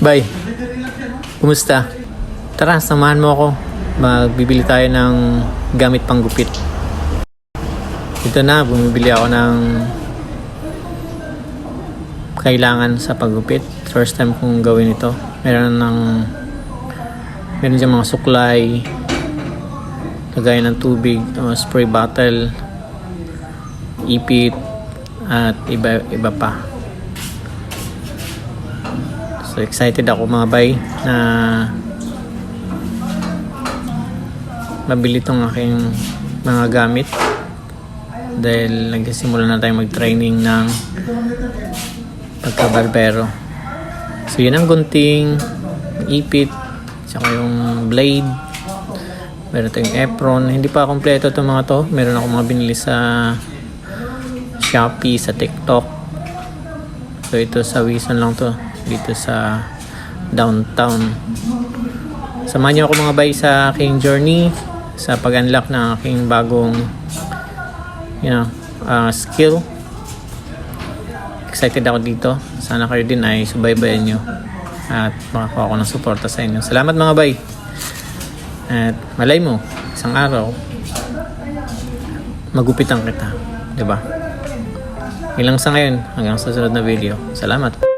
Bye. Kumusta? Tara, samahan mo ako. Magbibili tayo ng gamit panggupit. Ito na, bumibili ako ng kailangan sa paggupit. First time kong gawin ito. Meron ng meron dyan mga suklay, lagay ng tubig, uh, spray bottle, ipit, at iba iba pa. So excited ako mga bay na mabili tong aking mga gamit dahil nagsimula na tayo mag-training ng pagkabarbero. So yun ang gunting, ipit, tsaka yung blade, meron tayong apron. Hindi pa kompleto itong mga to. Meron ako mga binili sa Shopee, sa TikTok. So ito sa Wison lang to. Dito sa downtown. Samahan niyo ako mga bay sa aking journey sa pag-unlock ng aking bagong you know, uh, skill. Excited ako dito. Sana kayo din ay subaybayan nyo at makakuha ako ng suporta sa inyo. Salamat mga bay. At malay mo, isang araw, magupitan kita. ba? Ilang sa ngayon, hanggang sa susunod na video. Salamat.